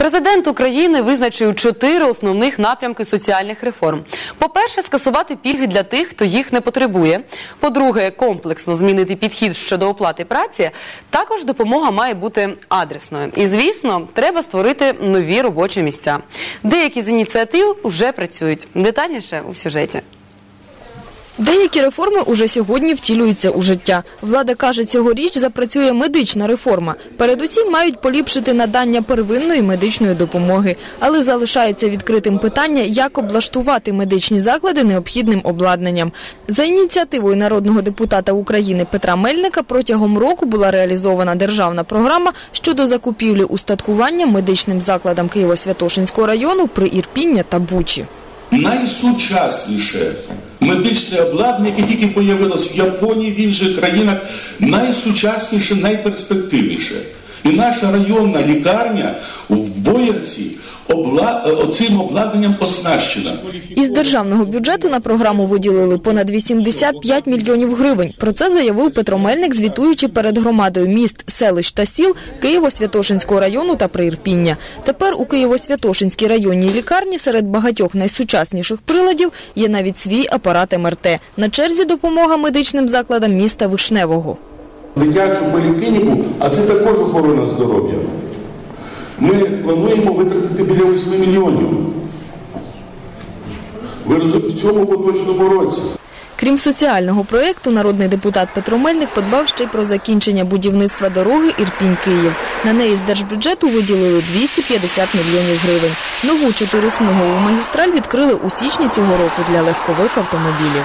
Президент України визначив чотири основних напрямки соціальних реформ. По-перше, скасувати пільги для тих, хто їх не потребує. По-друге, комплексно змінити підхід щодо оплати праці. Також допомога має бути адресною. І, звісно, треба створити нові робочі місця. Деякі з ініціатив вже працюють. Детальніше у сюжеті. Деякі реформи уже сьогодні втілюються у життя. Влада каже, цьогоріч запрацює медична реформа. Передусім мають поліпшити надання первинної медичної допомоги, але залишається відкритим питання, як облаштувати медичні заклади необхідним обладнанням. За ініціативою народного депутата України Петра Мельника протягом року була реалізована державна програма щодо закупівлі устаткування медичним закладам Києво-Святошинського району при Ірпіння та Бучі. найсучасніше медичне обладнання, яке тільки появилось в Японії, в інших країнах, найсучасніше, найперспективніше. І наша районна лікарня в Боярці обла... е, оцим обладнанням оснащена. Із державного бюджету на програму виділили понад 85 мільйонів гривень. Про це заявив Петро Мельник, звітуючи перед громадою міст, селищ та сіл Києво-Святошинського району та Приірпіння. Тепер у Києво-Святошинській районній лікарні серед багатьох найсучасніших приладів є навіть свій апарат МРТ. На черзі допомога медичним закладам міста Вишневого. дитячу поліклініку, а це також охорона здоров'я. Ми плануємо витратити біля 8 мільйонів. Ви розумієте, в цьому поточному році. Крім соціального проєкту, народний депутат Петро Мельник подбав ще й про закінчення будівництва дороги Ірпінь-Київ. На неї з держбюджету виділили 250 мільйонів гривень. Нову чотирисмугову магістраль відкрили у січні цього року для легкових автомобілів.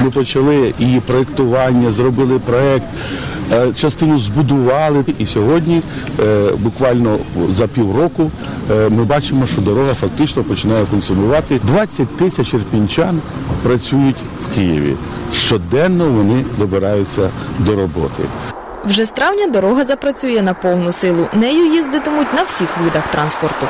Ми почали її проєктування, зробили проєкт, частину збудували. І сьогодні, е, буквально за півроку, е, ми бачимо, що дорога фактично починає функціонувати. 20 тисяч ірпінчан працюють в Києві. Щоденно вони добираються до роботи. Вже з травня дорога запрацює на повну силу. Нею їздитимуть на всіх видах транспорту.